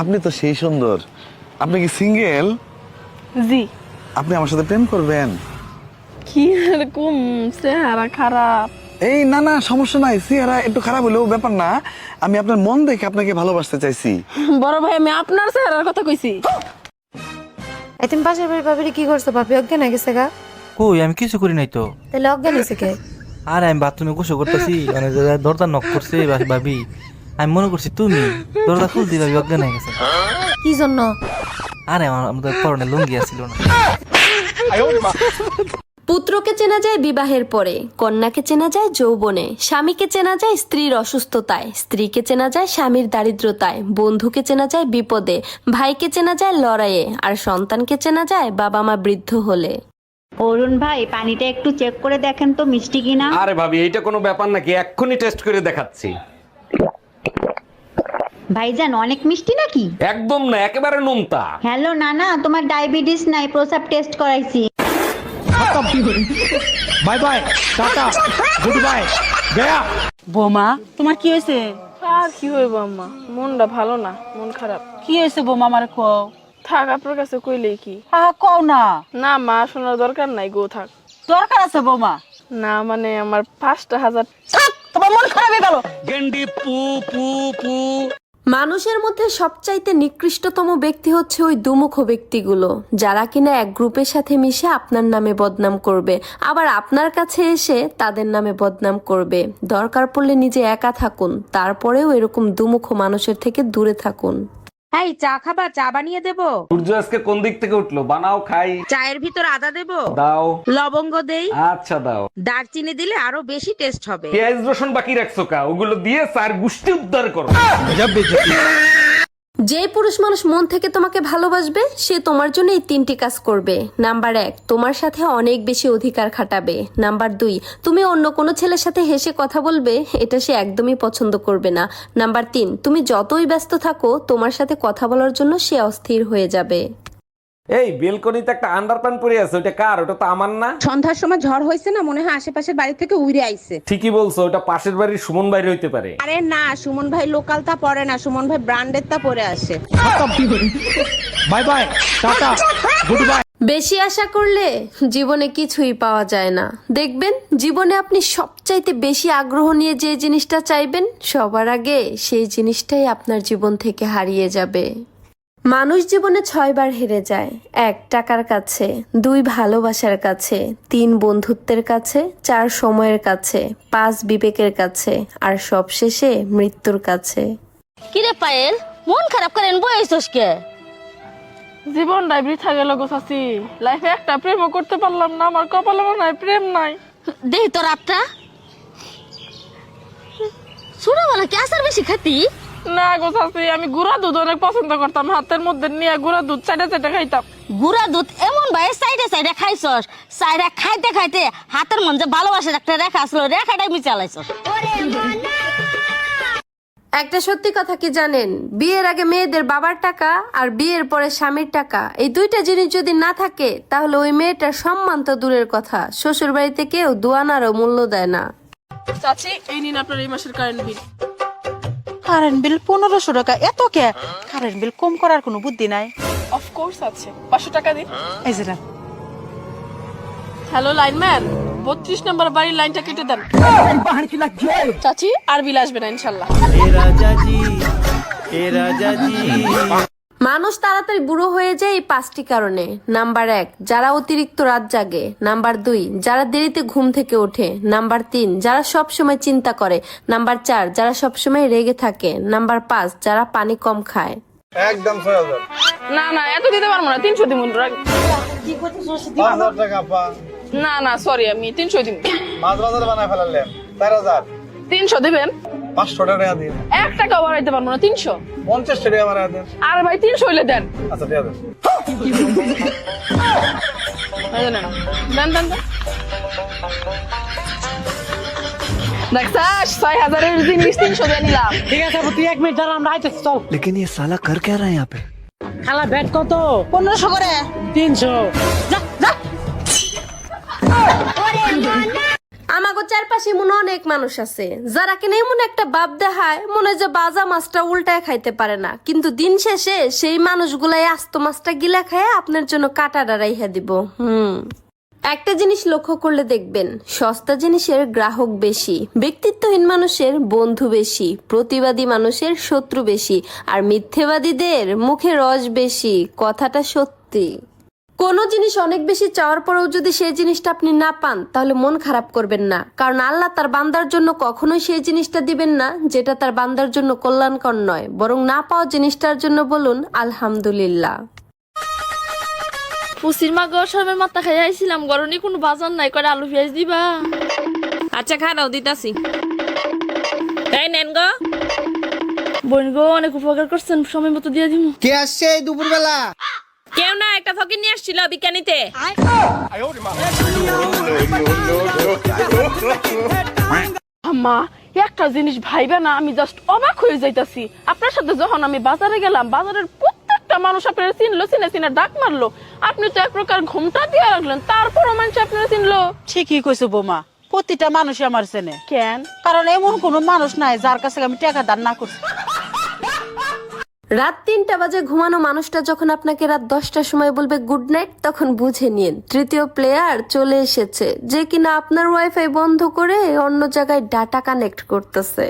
আপনি তো সেই সুন্দর। আপনি কি সিঙ্গেল জি। আপনি আমার সাথে প্রেম করবেন? কি এরকম? চেহারা খারাপ। এই না না সমস্যা নাই। চেহারা একটু খারাপ হলেও ব্যাপার না। আমি আপনার মন দেখে আপনাকে ভালোবাসতে চাইছি। বড় ভাই আমি আপনার চেহারার কথা কইছি। এই তুমি পাশের বাড়ির ভাবিরে কি করছ? ভাবি অজ্ঞান হয়ে গেছে গা। কই আমি কিছু করি নাই তো। তাহলে অজ্ঞান হয়েছে কে? আর আমি বাথরুমে গোসল করতেছি মানে দরজা নক করছে ভাবি আমি মনে করছি তুমি দরজা খুলতে ভাবি অজ্ঞান হয়ে গেছে। কি জন্য? আরে আমার আমাদের পরনে লুঙ্গি আসছিল না। পুত্রকে চেনা যায় বিবাহের পরে কন্যাকে চেনা যায় যৌবনে স্বামীকে চেনা যায় স্ত্রীর অসুস্থতায় স্ত্রীকে চেনা যায় স্বামীর দারিদ্রতায় বন্ধুকে চেনা যায় বিপদে ভাইকে চেনা যায় লড়াইয়ে আর সন্তানকে চেনা যায় বাবা মা বৃদ্ধ হলে। অরুণ ভাই পানিটা একটু চেক করে দেখেন তো মিষ্টি কিনা। আরে ভাবি এইটা কোনো ব্যাপার নাকি? এক্ষুনি টেস্ট করে দেখাচ্ছি। ভাইজান অনেক মিষ্টি নাকি? একদম না একেবারে নোনতা। হ্যালো নানা তোমার ডায়াবেটিস নাই প্রসাব টেস্ট করাইছি। Bye bye tata good bye Gaya. বোমা তোমার কি হয়েছে? আর কি হইব আম্মা? মনটা ভালো না মন খারাপ। কি হয়েছে বোমা আমার কও? থাক আপনার কাছে কইলে কি? হা কও না। না মা শোনার দরকার নাই গো থাক। দরকার আছে বোমা? না মানে আমার পাঁচটা হাজার তোমার মন খারাপ হয়ে গেল। গেন্ডি পু পু পু। মানুষের মধ্যে সবচাইতে নিকৃষ্টতম ব্যক্তি হচ্ছে ওই দুমুখ ব্যক্তিগুলো, যারা কিনা এক গ্রুপের সাথে মিশে আপনার নামে বদনাম করবে। আবার আপনার কাছে এসে তাদের নামে বদনাম করবে। দরকার পড়লে নিজে একা থাকুন, তারপরেও এরকম দুমুখ মানুষের থেকে দূরে থাকুন। এই চা খাবা? চা বানিয়ে দেবো? সূর্য আজকে কোন দিক থেকে উঠল? বানাও খাই। চায়ের ভিতর আদা দেবো? দাও। লবঙ্গ দেই? আচ্ছা দাও। দারচিনি দিলে আরও বেশি টেস্ট হবে। পেঁয়াজ রসুন বাকি রাখছো কা? ওগুলো দিয়ে স্যার গুষ্টি উদ্ধার করো। যে পুরুষ মানুষ মন থেকে তোমাকে ভালোবাসবে, সে তোমার জন্য এই তিনটি কাজ করবে। নাম্বার এক, তোমার সাথে অনেক বেশি অধিকার খাটাবে। নাম্বার দুই, তুমি অন্য কোনো ছেলের সাথে হেসে কথা বলবে, এটা সে একদমই পছন্দ করবে না। নাম্বার তিন, তুমি যতই ব্যস্ত থাকো, তোমার সাথে কথা বলার জন্য সে অস্থির হয়ে যাবে। এই বেলকনিতে একটা আন্ডারপ্যান্ট পরে আছে ওটা কার? ওটা তো আমার না। সন্ধ্যার সময় ঝড় হয়েছে না মনে হয় আশেপাশের বাড়ি থেকে উড়ে আইছে। ঠিকই বলছো ওটা পাশের বাড়ির সুমন ভাই হইতে পারে। আরে না সুমন ভাই লোকাল তা পরে না সুমন ভাই ব্র্যান্ডের তা পরে আসে। Bye bye tata good bye বেশি আশা করলে জীবনে কিছুই পাওয়া যায় না। দেখবেন জীবনে আপনি সবচাইতে বেশি আগ্রহ নিয়ে যে জিনিসটা চাইবেন সবার আগে সেই জিনিসটাই আপনার জীবন থেকে হারিয়ে যাবে। মানুষ জীবনে ছয়বার হেরে যায়। এক টাকার কাছে দুই ভালোবাসার কাছে তিন বন্ধুত্বের কাছে চার সময়ের কাছে পাঁচ বিবেকের কাছে আর সবশেষে মৃত্যুর কাছে। কিরে পায়েল? মন খারাপ করেন বইছস কে? জীবনটাই বৃথা গেল গো চাচি লাইফে একটা প্রেমও করতে পারলাম না আমার কপালে মনে হয় প্রেম নাই। দেহি তোর আপটা ছোটবেলা কি আচার বেশি খাতি? না গো চাচি আমি গুড়া দুধ অনেক পছন্দ করতাম হাতের মধ্যে নিয়ে গুড়া দুধ চাইটা চাইটা খাইতাম। গুড়া দুধ এমন ভাই সাইডে সাইডে খাইছস সাইডে খাইতে খাইতে হাতের মন যে ভালোবাসার একটা রেখা আসলো রেখাটাই মিচালাইছস একটা সত্যি কথা কি জানেন? বিয়ের আগে মেয়েদের বাবার টাকা আর বিয়ের পরে স্বামীর টাকা এই দুইটা জিনিস যদি না থাকে তাহলে ওই মেয়েটার সম্মান তো দূরের কথা। শ্বশুর বাড়িতে কেউ দুয়ানারও মূল্য দেয় না। চাচি এই নিন আপনার এই মাসের কারেন্ট বিল কারেন্ট বিল পনেরোশো টাকা এত কে? কারেন্ট বিল কম করার কোনো বুদ্ধি নাই। অফকোর্স আছে। পাঁচশো টাকা দিন। এই যে না হ্যালো লাইনম্যান বত্রিশ নম্বর বাড়ির লাইনটা কেটে দেন। চাচি আর বিল আসবে না ইনশাল্লাহ। মানুষ তাড়াতাড়ি বুড়ো হয়ে যায় এই পাঁচটি কারণে। নাম্বার এক যারা অতিরিক্ত রাত জাগে। নাম্বার দুই যারা দেরিতে ঘুম থেকে ওঠে। নাম্বার তিন যারা সব সময় চিন্তা করে। নাম্বার চার যারা সব সময় রেগে থাকে। নাম্বার পাঁচ যারা পানি কম খায়। একদম না না এত দিতে পারব না। তিনশো না না সরি আমি তিনশো দিব মাছ বাজার বানায় ফেলালেন। চার হাজার। তিনশো দিবেন? পাঁচশো টাকা দিন এক টাকা বাড়াইতে পারবো না তিনশো পঞ্চাশ টাকা আমার দেন আর ভাই তিনশো হইলে দেন আচ্ছা ঠিক আছে এই যে নেন। দেন দেন দেন দেখছাস ছয় হাজারের জিনিস তিনশো দিয়ে নিলাম ঠিক আছে তুই এক মিনিট দাঁড়া আমরা আইতেছি চল लेकिन ये साला कर क्या रहा है यहाँ पे খালা ব্যাট কত পনেরোশো করে তিনশো যা যা আমাগো চারপাশে মনে অনেক মানুষ আছে, যারা কিনা এমন একটা বাপ দেখায়, মনে যে বাজা মাছটা উল্টায় খাইতে পারে না। কিন্তু দিন শেষে সেই মানুষগুলাই আস্ত মাছটা গিলা খায় আপনার জন্য কাটা ডারাইহা দিব। হুম। একটা জিনিস লক্ষ্য করলে দেখবেন, সস্তা জিনিসের গ্রাহক বেশি, ব্যক্তিত্বহীন মানুষের বন্ধু বেশি, প্রতিবাদী মানুষের শত্রু বেশি, আর মিথ্যেবাদীদের মুখে রস বেশি, কথাটা সত্যি। কোনো জিনিস অনেক বেশি চাওয়ার পরেও যদি সেই জিনিসটা আপনি না পান তাহলে মন খারাপ করবেন না। কারণ আল্লাহ তার বান্দার জন্য কখনোই সেই জিনিসটা দিবেন না যেটা তার বান্দার জন্য কল্যাণকর নয়। বরং না পাওয়া জিনিসটার জন্য বলুন আলহামদুলিল্লাহ। ফুসির মা গো সবের মাথা খাই আইছিলাম গরনি কোনো বাজার নাই করে আলু পেঁয়াজ দিবা? আচ্ছা খারাও দিতাছি। তাই নেন গো। বোন গো অনেক উপকার করছেন সময় মতো দিয়ে দিব কে আসছে দুপুরবেলা? কেউ না একটা ফকির নিয়ে আসছিল বিজ্ঞানীতে। আম্মা একটা জিনিস ভাইবে না আমি জাস্ট অবাক হয়ে যাইতাছি। আপনার সাথে যখন আমি বাজারে গেলাম বাজারের প্রত্যেকটা মানুষ আপনার চিনলো চিনে চিনে ডাক মারলো। আপনি তো এক প্রকার ঘুমটা দিয়ে রাখলেন তারপরও মানুষ আপনার চিনলো। ঠিকই কইছো বোমা প্রতিটা মানুষই আমার চেনে। কেন? কারণ এমন কোনো মানুষ নাই যার কাছে আমি টাকা দান না করছি। রাত তিনটা বাজে ঘুমানো মানুষটা যখন আপনাকে রাত দশটার সময় বলবে গুড নাইট তখন বুঝে নিন, তৃতীয় প্লেয়ার চলে এসেছে, যে কিনা আপনার ওয়াইফাই বন্ধ করে অন্য জায়গায় ডাটা কানেক্ট করতেছে।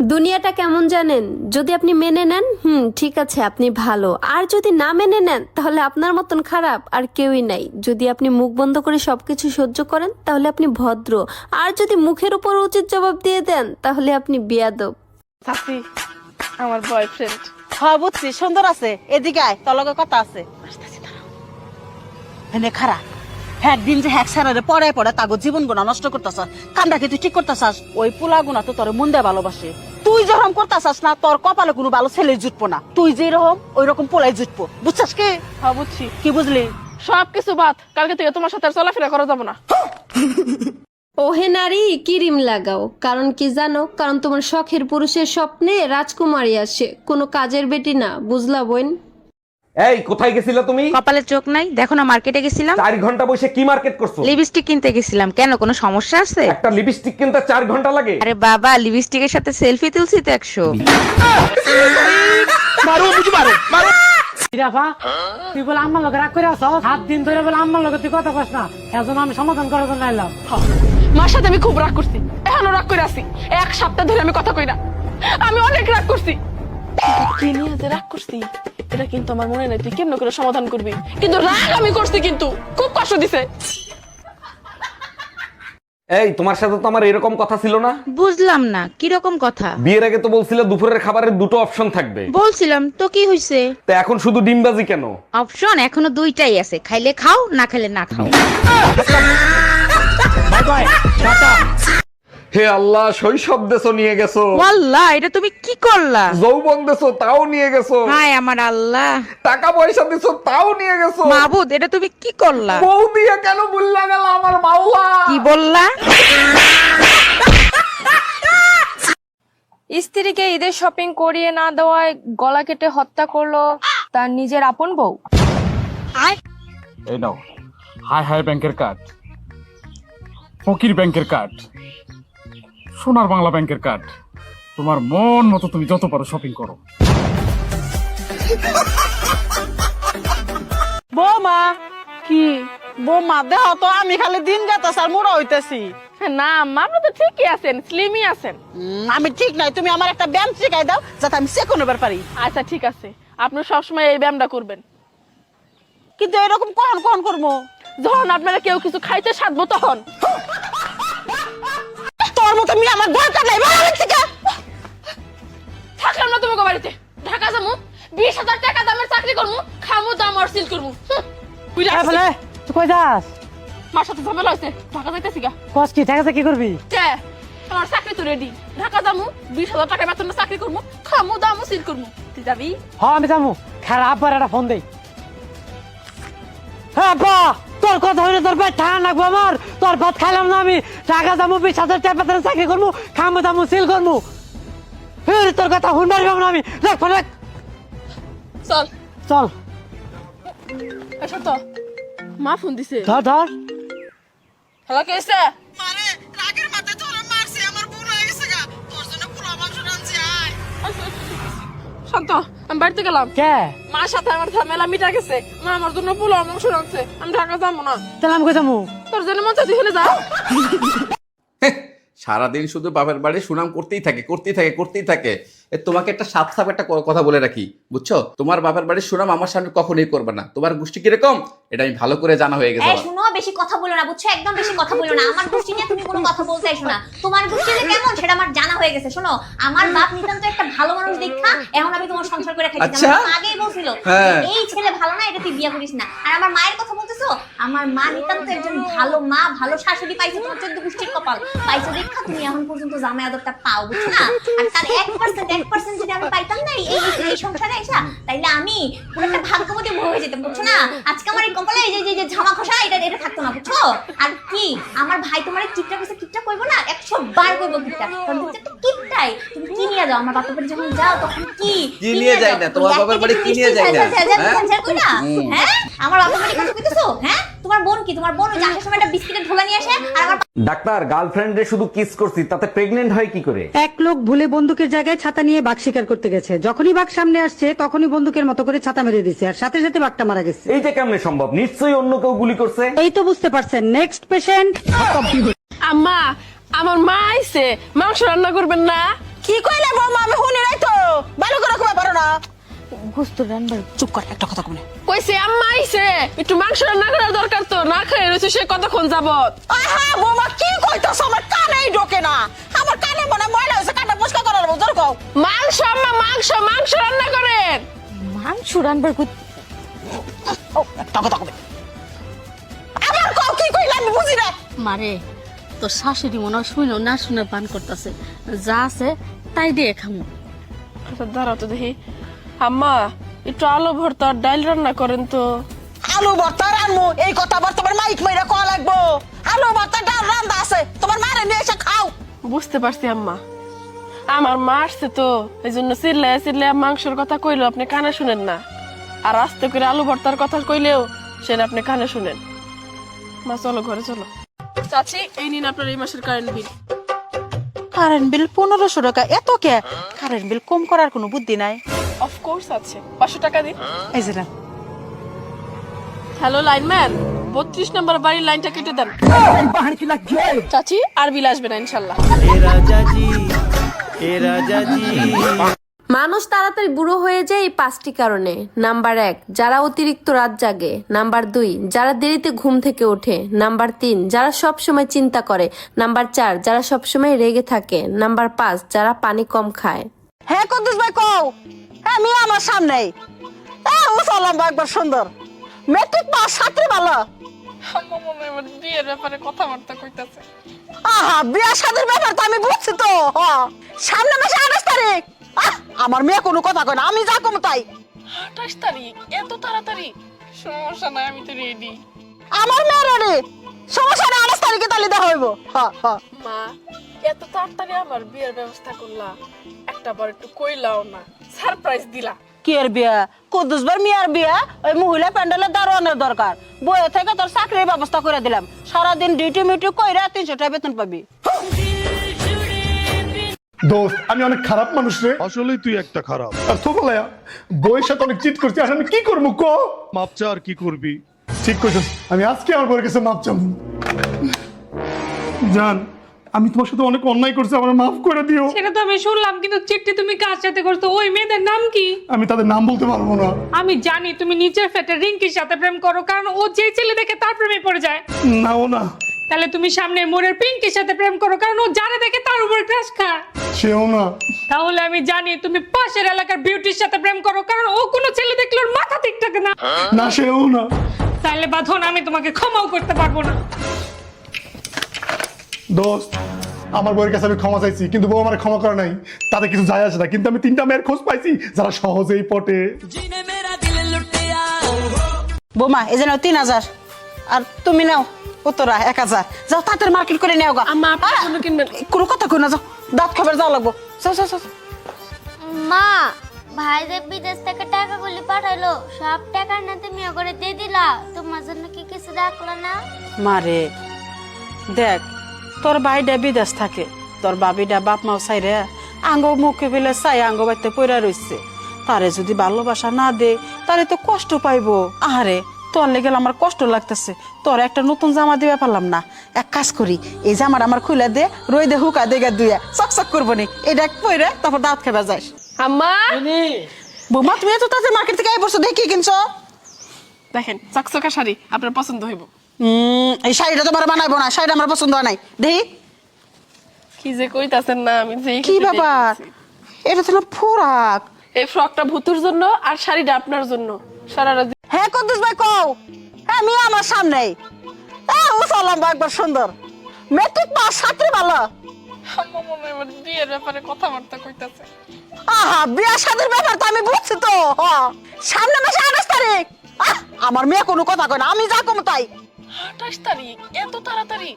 দুনিয়াটা কেমন জানেন? যদি আপনি মেনে নেন, হুম, ঠিক আছে, আপনি ভালো। আর যদি না মেনে নেন, তাহলে আপনার মতন খারাপ আর কেউই নাই। যদি আপনি মুখ বন্ধ করে সবকিছু সহ্য করেন, তাহলে আপনি ভদ্র। আর যদি মুখের উপর উচিত জবাব দিয়ে দেন, তাহলে আপনি বিয়াদব। আমার বয়ফ্রেন্ড হ্যাঁ বুঝছি সুন্দর আছে। এদিকে আয় তোর লগে কথা আছে। এনে খারা হ্যাঁ দিন যে হ্যাক সারারে পরে পরে তাগো জীবন গুণা নষ্ট করতেছ কামটা কি তুই ঠিক করতেছাস ওই পোলা গুণা তো তোর মন দেয় ভালোবাসে। তুই যখন করতেছাস না তোর কপালে কোনো ভালো ছেলে জুটবো না। তুই যে রকম ওই রকম পোলাই জুটবো। বুঝছাস কি? হ্যাঁ বুঝছি। কি বুঝলি? সব কিছু বাদ কালকে থেকে তোমার সাথে চলাফেরা করা যাব না। ওহে নারী কিরিম লাগাও। কারণ কি জানো? কারণ তোমার শখের পুরুষের স্বপ্নে রাজকুমারী আসে। কোনো কাজের বেটি না বুঝলা বোন? এই কোথায় গেছিলে তুমি? কপালে চোখ নাই। দেখো না মার্কেটে গেছিলাম। চার ঘণ্টা বসে কি মার্কেট করছ? লিপস্টিক কিনতে গেছিলাম। কেন কোনো সমস্যা আছে? একটা লিপস্টিক কিনতে চার ঘণ্টা লাগে? আরে বাবা লিপস্টিকের সাথে সেলফি তুলছি তো একশো। ইরাফা তুই বলে আমার লগে রাগ করে আস সাত দিন ধরে বলে আমার লগে তুই কথা কস না। এখন আমি সমাধান করার জন্য এলাম। মার সাথে আমি খুব রাগ করছি। এখনও রাগ করে আছি। এক সপ্তাহ ধরে আমি কথা কই না। আমি অনেক রাগ করছি। কি নিয়ে যে রাগ করছি? এটা কিন্তু আমার মনে নাই। তুই কেমন করে সমাধান করবি? কিন্তু রাগ আমি করছি কিন্তু। খুব কষ্ট দিছে। এই তোমার সাথে তো আমার এরকম কথা ছিল না? বুঝলাম না। কীরকম কথা? বিয়ের আগে তো বলছিলে দুপুরের খাবারের দুটো অপশন থাকবে। বলছিলাম তো কি হইছে? তো এখন শুধু ডিমবাজি কেন? অপশন এখনও দুইটাই আছে। খাইলে খাও না খাইলে না খাও। Bye bye tata. হে আল্লাহ শৈশব দেশো নিয়ে গেছো। ওয়াল্লাহ এটা তুমি কি করলা? যৌবন দেশো তাও নিয়ে গেছো। হায় আমার আল্লাহ। টাকা পয়সা দিছো তাও নিয়ে গেছো। মাবুদ এটা তুমি কি করলা? বউ দিয়ে কেন বুল্লা গেল আমার মাওলা? কি বললা? স্ত্রীকে ঈদের শপিং করিয়ে না দেওয়ায় গলা কেটে হত্যা করল তার নিজের আপন বউ। এই নাও। হাই হাই ব্যাংকের কার্ড ফকির ব্যাংকের কার্ড সোনার বাংলা ব্যাংকের কার্ড। তোমার মন মতো তুমি যত পারো শপিং করো। বৌমা কি? বৌমা দেহ তো আমি খালি দিন যাতাস আর মোড়া হইতেছি। না মা আপনি তো ঠিকই আছেন স্লিমই আছেন। আমি ঠিক নাই তুমি আমার একটা ব্যায়াম শিখাই দাও যাতে আমি সেকোন পারি আচ্ছা ঠিক আছে। আপনি সবসময় এই ব্যায়ামটা করবেন। কিন্তু এরকম কখন কখন করব? যখন আপনারা কেউ কিছু খাইতে সাধবো তখন। তোর মতো আমি আমার বাড়ি থেকে। থাকলাম না তোমাকে বাড়িতে। ঢাকা যাব বিশ হাজার টাকা দামের চাকরি করব খামু দাম আর সিল করব হুঁ, বুঝে আসছি। বলে তুই কই যাস? মার সাথে ঝামেলা হয়েছে ঢাকা যাইতেছি গা। কস কি ঠিক আছে কি করবি? আমার চাকরি তো রেডি ঢাকা বিশ হাজার টাকা বেতনে চাকরি করব খামু দামও সিল করব তুই যাবি? হ্যাঁ আমি যাব খারাপ আব্বার একটা ফোন দেই। হ্যাঁ আব্বা! তোর কথা হইলে তোর ভাই ঠান লাগবো আমার। তোর ভাত খাইলাম না আমি। টাকা যাব বিশ হাজার চাকরি করব খামো দামো সিল করব। ফের তোর কথা হুন্ডার পাবো না আমি। রাখ চল। চল। আচ্ছা মা ফোন দিছে। ধর ধর। হ্যালো কে এসে শান্ত আমি বাড়িতে গেলাম। কে? মার সাথে আমার ঝামেলা মিটা গেছে। মা আমার জন্য পুলো মাংস রাখছে আমি ঢাকা যাব না। তাহলে আমি যাব? তোর জন্য মন চাইছে এখানে যাও সারাদিন শুধু বাপের বাড়ি সুনাম করতেই থাকে করতেই থাকে করতেই থাকে। তোমাকে একটা সাপ সাপ একটা কথা বলে রাখি বুঝছ? তোমার বাপের বাড়ির সুনাম আমার সামনে কখনোই করবে না। তোমার গোষ্ঠী কীরকম? এটা আমি ভালো করে জানা হয়ে গেছে এই শুনো বেশি কথা বলো না বুঝছ? একদম বেশি কথা বলো না। আমার গোষ্ঠী নিয়ে তুমি কোনো কথা বলতে এসো না। তোমার গোষ্ঠী যে কেমন সেটা আমার জানা হয়ে গেছে শোনো? আমার বাপ নিতান্ত একটা ভালো মানুষ দেখা এখন আমি তোমার সংসার করে আচ্ছা। আগেই বলছিল হ্যাঁ। এই ছেলে ভালো না এটা তুই বিয়ে করিস না। আর আমার মায়ের কথা বলতেছো? আমার মা নিতান্ত একজন ভালো মা ভালো শাশুড়ি পাইছে তোমার চোদ্দ গোষ্ঠীর কপাল। পাইছো দেখা তুমি এখন পর্যন্ত জামাই আদরটা পাও বুঝছ না? আর তার এক পার্সেন্ট এক পার্সেন্ট যদি আমি পাইতাম না এই এই- সংসারে এসা তাইলে আমি পুরো একটা ভাগ্যবতী হয়ে যেতাম বুঝছ না? আজকে আমার এই কপালে এই যে- যে ঝামা খসা এটা এটা থাকতো না বুঝছ? আর কি আমার ভাই তোমার কিপটা কইছে কিপটা কইবো না একশো বার কইবো কিপটা। কারণ তুমি তো একটা কিপটাই। তুমি কি নিয়ে যাও? আমার বাপের বাড়ি যখন যাও তখন কি কি নিয়ে যাও? না? তোমার বাপের বাড়ি কি নিয়ে যায় না? হ্যাঁ? হ্যাঁ? আমার বাপের বাড়ি কথা কইতেছো? হ্যাঁ? তোমার বোন কি? তোমার বোন ওই আসার সময় একটা বিস্কিটের ঢোলা নিয়ে আসে আর আমার ডাক্তার গার্লফ্রেন্ডে শুধু কিস করছি তাতে প্রেগনেন্ট হয় কি করে? এক লোক ভুলে বন্দুকের জায়গায় ছাতা নিয়ে বাঘ শিকার করতে গেছে। যখনই বাঘ সামনে আসছে তখনই বন্দুকের মতো করে ছাতা মেরে দিছে আর সাথে সাথে বাঘটা মারা গেছে। এইটা কেমনে সম্ভব? নিশ্চয়ই অন্য কেউ গুলি করছে? এই তো বুঝতে পারছেন। নেক্সট পেশেন্ট আম্মা আমার মা আইছে। মাংস রান্না করবেন না? কি কইলে বৌমা? আমি নাই তো। ভালো করে পারো না। গুস্ত রান্নার চুপ কর একটা কথা কমনে। কইছে আম্মা আইছে। একটু মাংস রান্না করার দরকার তো না খেয়ে রয়েছে সে কতক্ষণ যাবত আহা বৌমা কি কইতাছ? আমার কানেই ঢোকে না। আমার কানে মনে ময়লা হয়েছে কানে পরিষ্কার করার কও। মাংস আম্মা মাংস মাংস রান্না করেন। মাংস রানবার একটা কথা কমে আবার কও কি কইলা আমি বুঝি না। মারে তোর শাশুড়ি মনে হয় শুনো না শুনে পান করতেছে। যা আছে তাই দিয়ে খামু। আচ্ছা দাঁড়াও তো দেখি। আম্মা একটু আলু ভর্তা আর ডাল রান্না করেন তো। আলু ভর্তা রানমু এই কথা আবার তোমার মাইক মাইরা কওয়া লাগবো। আলু ভর্তা ডাল রান্দা আছে তোমার মারে নিয়ে এসে খাও। বুঝতে পারছি আম্মা। আমার মা আসছে তো এই জন্য চিল্লায় চিল্লায় মাংসের কথা কইলো আপনি কানে শুনেন না। আর আস্তে করে আলু ভর্তার কথা কইলেও সেটা আপনি কানে শুনেন। মা চলো ঘরে চলো। চাচি এই নিন আপনার এই মাসের কারেন্ট বিল কারেন্ট বিল পনেরোশো টাকা এত কে? কারেন্ট বিল কম করার কোনো বুদ্ধি নাই। অফকোর্স আছে। পাঁচশো টাকা দিন এই যে। হ্যালো লাইনম্যান বত্রিশ নম্বর বাড়ির লাইনটা কেটে দেন। চাচি আর বিল আসবে না ইনশাল্লাহ। মানুষ তাড়াতাড়ি বুড়ো হয়ে যায় এই পাঁচটি কারণে। নাম্বার এক যারা অতিরিক্ত রাত জাগে। নাম্বার দুই যারা দেরিতে ঘুম থেকে ওঠে। নাম্বার তিন যারা সব সময় চিন্তা করে। নাম্বার চার যারা সব সময় রেগে থাকে। নাম্বার পাঁচ যারা পানি কম খায়। হ্যাঁ কদ্দুস ভাই কও। মিয়া আমার সামনে হ্যাঁ ও সালাম একবার সুন্দর। মেট্রিক পাস ছাত্রী ভালো। বিয়ের ব্যাপারে কথাবার্তা কইতাছে। আহা বিয়া শাদির ব্যাপার তো আমি বুঝছি তো। সামনে মাসে আঠাশ তারিখ। আমার মেয়ে কোনো কথা কয় না আমি যা কম তাই। আঠাশ তারিখ? এত তাড়াতাড়ি? সমস্যা নাই আমি তো রেডি আমার মেয়ে রেডি সমস্যা নেই আঠাশ তারিখে তাহলে দেখা হইব। মা এত তাড়াতাড়ি আমার বিয়ের ব্যবস্থা করলা। একটা বার একটু কইলাও না। সারপ্রাইজ দিলা। কি বিয়া? মিয়ার বিয়া? ওই মহিলা প্যান্ডেলের দারোয়ানের দরকার। বইয়ে থেকে তোর চাকরির ব্যবস্থা করে দিলাম। সারাদিন ডিউটি মিউটি কইরা তিনশো টাকা বেতন পাবি। দোস্ত আমি অনেক খারাপ মানুষ রে। আসলে তুই একটা খারাপ। আর তোফালায়া বইয়ের সাথে অনেক চিট করছি আর আমি কি করব ক? মাপ চা আর কি করবি? ঠিক কইছিস আমি আজকে আমার বউয়ের কাছে মাপ চাবো। জান আমি তোমার সাথে অনেক অন্যায় করছি আমার মাফ করে দিও। সেটা তো আমি শুনলাম কিন্তু চিঠি তুমি কার সাথে করছ? ওই মেয়েদের নাম কি? আমি তাদের নাম বলতে পারব না। আমি জানি তুমি নিচের ফেটে রিঙ্কির সাথে প্রেম করো কারণ ও যে ছেলে দেখে তার প্রেমে পড়ে যায়। না ও না। তাহলে তুমি সামনে মোড়ের পিঙ্কির সাথে প্রেম করো কারণ ও যারা দেখে তার উপর ক্রাশ খায়। সেও না। তাহলে আমি জানি তুমি পাশের এলাকার বিউটির সাথে প্রেম করো কারণ ও কোনো ছেলে দেখলে ওর মাথা ঠিক থাকে না। না সেও না। তাহলে বাঁধন আমি তোমাকে ক্ষমাও করতে পারব না। দোস্ত আমার বউয়ের কাছে আমি ক্ষমা চাইছি কিন্তু বউ আমার ক্ষমা করে নাই। তাতে কিছু যায় আসে না কিন্তু আমি তিনটা মেয়ের খোঁজ পাইছি যারা সহজেই পটে। বোমা এই যে নাও তিন হাজার। আর তুমি নাও উত্তরা এক হাজার। যাও তাঁতের মার্কেট করে নেও গা আম্মা আহ, জন্য কিনবেন? কোনো কথা কই না যাও। দাঁত খাবার যাওয়া লাগবো। যাও যাও যাও। মা ভাই যে বিদেশ থেকে টাকাগুলি পাঠাইলো। সব টাকা না তুমি করে দিয়ে দিলা। তোমার জন্য কি কিছু রাখল না? মারে দেখ তোর ভাইটা বিদেশ থাকে। তোর বাবিটা বাপ মাও চাইরে আঙ্গ মুখে ফেলে চাই আঙ্গ বাড়িতে পইরা রইছে। তারে যদি ভালোবাসা না দে তারে তো কষ্ট পাইবো। আহারে তোর লেগে আমার কষ্ট লাগতেছে। তোর একটা নতুন জামা দিবে পারলাম না। এক কাজ করি এই জামার আমার খুলে দে রই দে হুকা দেগা দুয়া চকচক করব নি। এটা পরে তারপর দাঁত খেবা যাস। আম্মা! বৌমা তুমি এত তাড়াতাড়ি মার্কেট থেকে এই বছর দেখি কিনছো। দেখেন চকচকা শাড়ি আপনার পছন্দ হইব। এই শাড়িটা তোমার বানাইবো না শাড়িটা আমার পছন্দ হয় নাই। দেখি। কি যে কইতাছেন না আমি যে কি ব্যাপার? এটা তো না ফোরাক। এই ফ্রকটা ভুতুর জন্য আর শাড়িটা আপনার জন্য। সারা রাত হ্যাঁ কদ্দুস ভাই কও। হ্যাঁ আমি আমার সামনে। হ্যাঁ উসালাম একবার সুন্দর। মেট্রিক পাস ছাত্রী ভালো। বিয়ের ব্যাপারে কথাবার্তা কইতাছে। আহা বিয়া শাদির ব্যাপার তো আমি বুঝছি তো। সামনে মাসে আঠাশ তারিখ। আমার মেয়ে কোনো কথা কয় না আমি যা কম তাই। আঠাশ তারিখ এত তাড়াতাড়ি?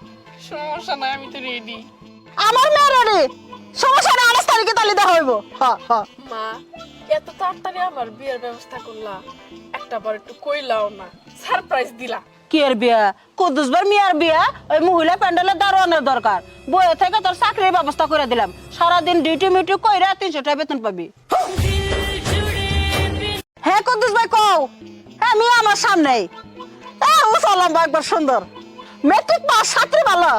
সমস্যা নাই আমি তো রেডি আমার মেয়ে রেডি সমস্যা নেই আঠাশ তারিখে তালি দেওয়া হইব। মা এত তাড়াতাড়ি আমার বিয়ের ব্যবস্থা করলা। একটা বার একটু কইলাও না সারপ্রাইজ দিলা। কি বিয়া? কুদ্দুস মিয়ার বিয়া? ওই মহিলা প্যান্ডেলের দারোয়ানের দরকার। বইয়ে থেকে তোর চাকরির ব্যবস্থা করে দিলাম। সারাদিন ডিউটি মিউটি কইরা তিনশো টাকা বেতন পাবি। হ্যাঁ কুদ্দুস ভাই কও। হ্যাঁ মিয়া আমার সামনে হ্যাঁ উসালাম একবার সুন্দর। মেট্রিক পাস ছাত্রী ভালো।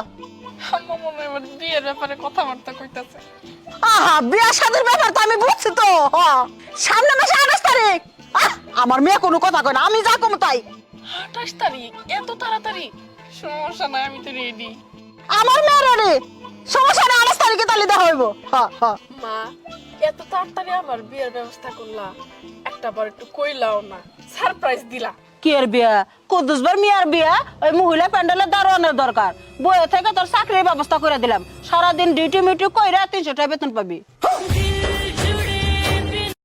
বিয়ের ব্যাপারে কথাবার্তা কইতাছে। আহা বিয়া শাদির ব্যাপার তো আমি বুঝছি তো হ। সামনে মাসে আঠাশ তারিখ। আহ, আমার মেয়ে কোনো কথা কয় না আমি যা কম তাই। আঠাশ তারিখ? এত তাড়াতাড়ি? সমস্যা নাই আমি তো রেডি আমার মেয়ে রেডি সমস্যা নেই আঠাশ তারিখে তালি দেওয়া হইব। হ্যাঁ মা এত তাড়াতাড়ি আমার বিয়ের ব্যবস্থা করলা। একটা বার একটু কইলাও না সারপ্রাইজ দিলা। কি এর বিয়া? কুদ্দুস ভাই মিয়ার বিয়া? ওই মহিলা প্যান্ডেলের দারোয়ানের দরকার। বইয়ে থেকে তোর চাকরির ব্যবস্থা করে দিলাম। সারাদিন ডিউটি মিউটি কইরা তিনশো টাকা বেতন পাবি।